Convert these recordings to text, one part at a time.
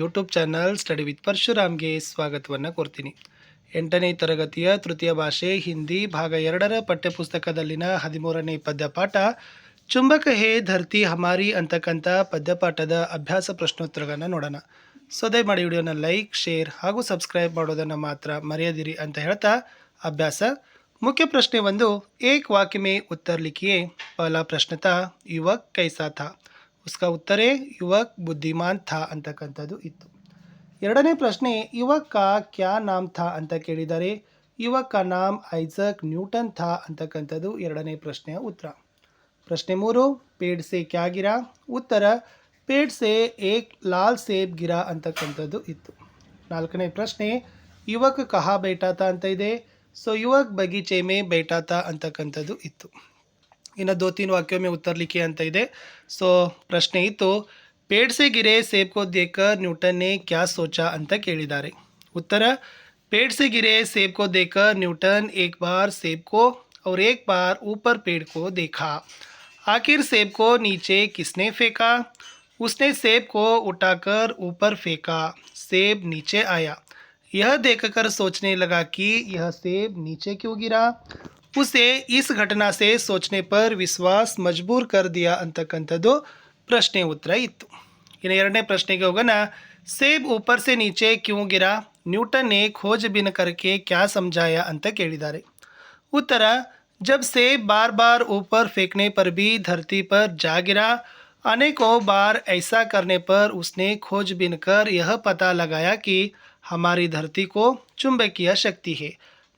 YouTube channel study with ಪರಶುರಾಮ್ಗೆ ಸ್ವಾಗತವನ್ನು ಕೋರ್ತೀನಿ. ಎಂಟನೇ ತರಗತಿಯ ತೃತೀಯ ಭಾಷೆ, ಹಿಂದಿ, ಭಾಗ ಎರಡರ ಪಠ್ಯಪುಸ್ತಕದಲ್ಲಿನ ಹದಿಮೂರನೇ ಪದ್ಯಪಾಠ, ಚುಂಬಕ ಹೇ ಧರ್ತಿ ಹಮಾರಿ ಅಂತಕ್ಕಂಥ ಪದ್ಯಪಾಠದ ಅಭ್ಯಾಸ ಪ್ರಶ್ನೋತ್ತರಗಳನ್ನು ನೋಡೋಣ. ಸೊದೆ ಮಾಡಿ ವಿಡಿಯೋನ ಲೈಕ್, ಶೇರ್ ಹಾಗೂ ಸಬ್ಸ್ಕ್ರೈಬ್ ಮಾಡೋದನ್ನು ಮಾತ್ರ ಮರೆಯದಿರಿ ಅಂತ ಹೇಳ್ತಾ ಅಭ್ಯಾಸ. ಮುಖ್ಯ ಪ್ರಶ್ನೆ ಒಂದು, ಏಕ್ ವಾಕ್ಯ ಉತ್ತರ ಲಿಖಿಯೇ ಪಹಲಾ ಪ್ರಶ್ನತ ಯುವ ಕೈಸಾಥ ಉಸ್ಕಾ ಉತ್ತರೇ, ಯುವಕ್ ಬುದ್ಧಿಮಾನ್ ಥಾ ಅಂತಕ್ಕಂಥದ್ದು ಇತ್ತು. ಎರಡನೇ ಪ್ರಶ್ನೆ, ಯುವಕ ಕ್ಯಾ ನಾಮ್ ಥಾ ಅಂತ ಕೇಳಿದರೆ, ಯುವಕ ನಾಮ್ ಐಸಕ್ ನ್ಯೂಟನ್ ಥಾ ಅಂತಕ್ಕಂಥದ್ದು ಎರಡನೇ ಪ್ರಶ್ನೆಯ ಉತ್ತರ. ಪ್ರಶ್ನೆ ಮೂರು, ಪೇಡ್ ಸೆ ಕ್ಯಾ ಗಿರಾ? ಉತ್ತರ, ಪೇಡ್ ಸೆ ಏಕ್ ಲಾಲ್ ಸೇಬ್ ಗಿರಾ ಅಂತಕ್ಕಂಥದ್ದು ಇತ್ತು. ನಾಲ್ಕನೇ ಪ್ರಶ್ನೆ, ಯುವಕ ಕಹಾ ಬೇಟಾತ ಅಂತ ಇದೆ? ಸೊ ಯುವಕ್ ಬಗೀಚೆ ಮೇ ಬೇಟಾತ ಅಂತಕ್ಕಂಥದ್ದು ಇತ್ತು. ಇನ್ನು ದೋ ತೀನ್ ವಾಕ್ಯೋं में उत्तर लिखिए ಅಂತ ಇದೆ ಸೊ ಪ್ರಶ್ನೆ ಇತ್ತು ಪೇಡ್ ಸೆ ಗಿರೆ ಸೇಬ್ ಕೋ ದೇಕರ್ ನ್ಯೂಟನ್ ನೆ ಕ್ಯಾ ಸೋಚಾ ಅಂತ ಕೇಳಿದ್ದಾರೆ ಉತ್ತರ पेड़ से गिरे सेब को देखकर न्यूटन एक बार सेब को और एक बार ऊपर पेड़ को देखा आखिर सेब को नीचे किसने फेंका उसने सेब को उठाकर ऊपर फेंका सेब नीचे आया यह देखकर सोचने लगा कि यह सेब नीचे क्यों गिरा उसे इस घटना से सोचने पर विश्वास मजबूर कर दिया ಅಂತಕ್ಕಂಥದ್ದು ಪ್ರಶ್ನೆ ಉತ್ತರ ಇತ್ತು ಇನ್ನು ಎರಡನೇ ಪ್ರಶ್ನೆಗೆ ಹೋಗೋಣ ಸೇಬ್ ऊपर से नीचे क्यों गिरा न्यूटन ने खोजबीन करके क्या समझाया ಅಂತ ಕೇಳಿದ್ದಾರೆ उत्तर जब सेब बार बार ऊपर फेंकने पर भी धरती पर जा गिरा अनेकों बार ऐसा करने पर उसने खोजबीन कर यह पता लगाया कि हमारी धरती को चुंबकीय शक्ति है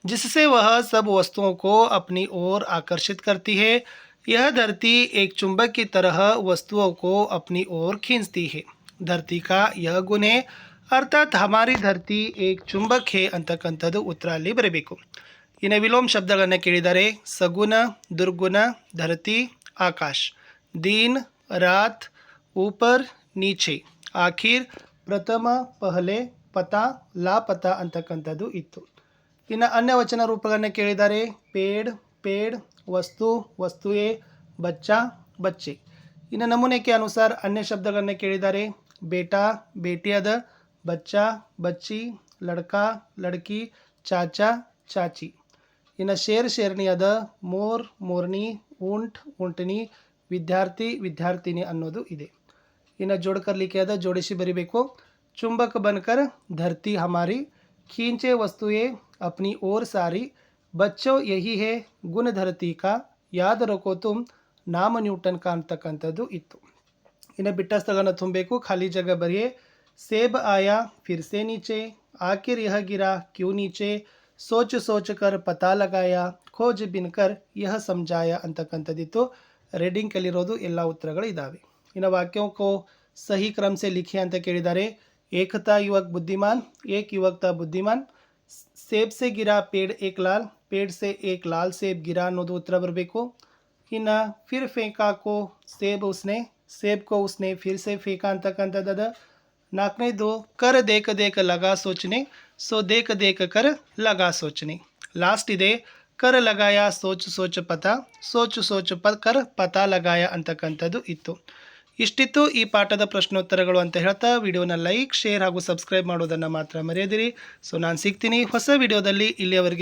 जिससे वह सब वस्तुओं को अपनी ओर आकर्षित करती है यह धरती एक चुंबक की तरह वस्तुओं को अपनी ओर खींचती है धरती का यह गुण है ಅರ್ಥಾತ್ ಹಮಾರಿ ಧರ್ತಿ ಏಕ್ ಚುಂಬಕ್ ಹೇ ಅಂತಕ್ಕಂಥದ್ದು ಉತ್ತರ ಅಲ್ಲಿ ಬರಬೇಕು ಇನ್ನು ವಿಲೋಮ್ ಶಬ್ದಗಳನ್ನು ಕೇಳಿದರೆ ಸಗುಣ ದುರ್ಗುಣ ಧರತಿ ಆಕಾಶ್ ದೀನ್ ರಾತ್ ऊपर ನೀಚೆ ಆಖಿರ್ ಪ್ರಥಮ ಪಹಲೆ ಪತ ಲಾಪತ ಅಂತಕ್ಕಂಥದ್ದು ಇತ್ತು ಇನ್ನು ಅನ್ಯವಚನ ರೂಪಗಳನ್ನು ಕೇಳಿದ್ದಾರೆ. ಪೇಡ್ ಪೇಡ್, ವಸ್ತು ವಸ್ತುವೆ ಬಚ್ಚ, ಬಚ್ಚೆ. ಇನ್ನು ನಮೂನೆಕೆ ಅನುಸಾರ ಅನ್ಯ ಶಬ್ದಗಳನ್ನು ಕೇಳಿದ್ದಾರೆ. ಬೇಟಾ, ಬೇಟಿಯದ, ಬಚ್ಚ, ಬಚ್ಚಿ, ಲಡ್ಕ, ಲಡ್ಕಿ, ಚಾಚಾ, ಚಾಚಿ. ಇನ್ನು ಶೇರ್ ಶೇರ್ಣಿಯದ, ಮೋರ್ ಮೋರ್ನಿ ಊಂಟ್ ಉಂಟನಿ ವಿದ್ಯಾರ್ಥಿ, ವಿದ್ಯಾರ್ಥಿನಿ ಅನ್ನೋದು ಇದೆ. ಇನ್ನು ಜೋಡ್ಕರ್ಲಿಕ್ಕೆಯಾದ ಜೋಡಿಸಿ ಬರಿಬೇಕು. ಚುಂಬಕ bunker, Dharti Hamari, ಖೀಂಚೆ ವಸ್ತುಯೇ Apni or ಸಾರಿ ಬಚ್ಚೋ ಯಹಿ ಹೇ ಗುಣ ಧರತಿ ಕಾ ಯಾದ ರಕೋ ತುಮ್ ನಾಮ ನ್ಯೂಟನ್ ಕಾ ಅಂತಕ್ಕಂಥದ್ದು ಇತ್ತು ಇನ್ನು ಬಿಟ್ಟ ಸ್ಥಳಗಳನ್ನು ತುಂಬಬೇಕು ಖಾಲಿ ಜಾಗ ಬರೆಯೇ सेब आया फिर से नीचे आखिर यह गिरा क्यों नीचे सोच सोच कर पता लगाया ಖೋಜ್ ಬಿನ್ಕರ್ ಯಹ ಸಮಜಾಯ ಅಂತಕ್ಕಂಥದ್ದಿತ್ತು ರೀಡಿಂಗ್ ಕಲಿರೋದು ಎಲ್ಲ ಉತ್ತರಗಳು ಇದ್ದಾವೆ ಇನ್ನು ವಾಕ್ಯೋಂಕೋ ಸಹಿ ಕ್ರಮ ಸೆ ಲಿಖಿ ಅಂತ ಕೇಳಿದ್ದಾರೆ ಏಕತಾ ಯುವಕ್ ಬುದ್ಧಿಮಾನ್ ಏಕ್ सेब से गिरा पेड़ एक लाल, पेड़ से एक लाल सेब गिरा नोदोत्रा बर्बे को। कि न, फिर फेंका को सेब उसने, सेब को उसने फिर से फेंका अंत अंत दादा। नाक दो, कर देख देख लगा सोचने, सो देख देख कर लगा सोचने। लास्ट दे, कर लगाया सोच सोच पता, सोच सोच पर कर पता लगाया अंत अंतदु इतो। ಇಷ್ಟಿತ್ತು ಈ ಪಾಠದ ಪ್ರಶ್ನೋತ್ತರಗಳು ಅಂತ ಹೇಳ್ತಾ ವಿಡಿಯೋನ ಲೈಕ್, ಶೇರ್ ಹಾಗೂ ಸಬ್ಸ್ಕ್ರೈಬ್ ಮಾಡೋದನ್ನು ಮಾತ್ರ ಮರೆಯದಿರಿ. ಸೊ ನಾನು ಸಿಗ್ತೀನಿ ಹೊಸ ವಿಡಿಯೋದಲ್ಲಿ ಇಲ್ಲಿಯವರೆಗೆ.